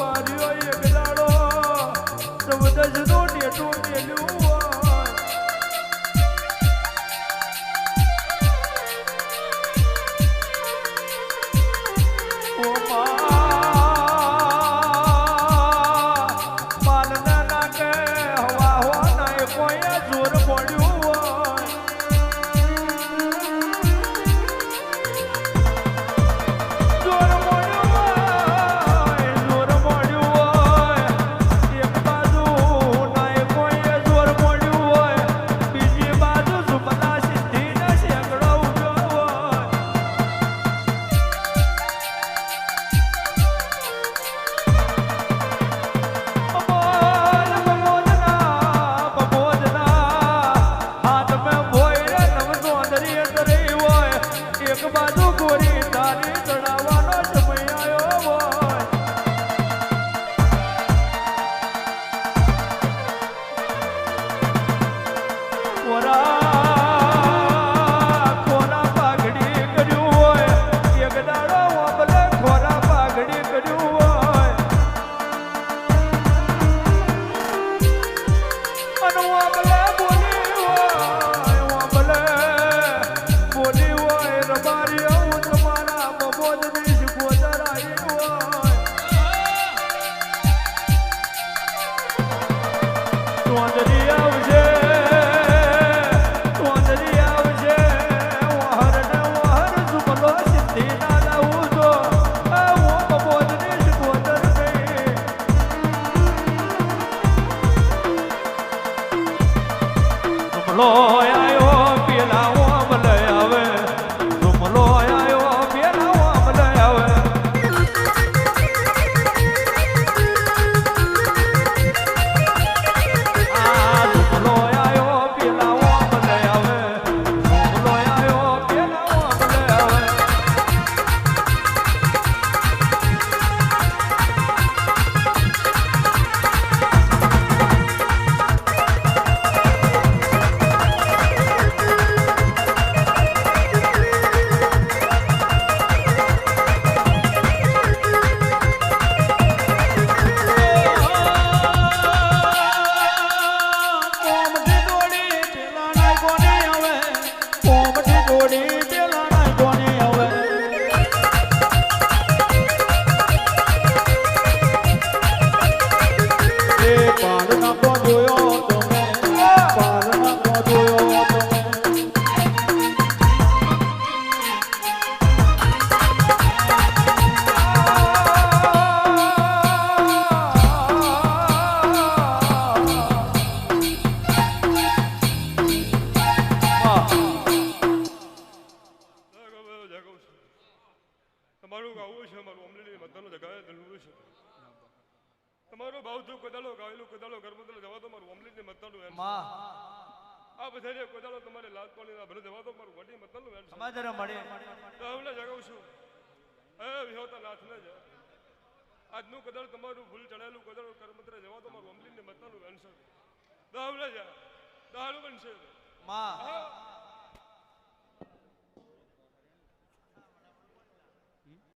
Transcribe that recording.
પાડ્યો એ ગલાડો તો દસ દોઢે દોઢે લ્યો. everybody. Lord. ભાવ થયું કદાળો ગાવેલું કદાળો ગરમદલ જવા દો મારું અમરેલી મતદાનનું એમ. માં. આ બધા કદાળો તમારે લાલ પાણીના ભલે જવા દો મારું વડી મતદાનનું એમ છે. સમાચાર મળે. તો હમણાં જગાવું છું હે વિહોતા નાથને જ. આજનું કદાળ તમારું ભૂલ ચડાયેલું કદાળ કર્મત્ર જવા દો મારું ઓમલી ને એમ એન્સર તો હમણાં જા. દારૂ બનશે. માં.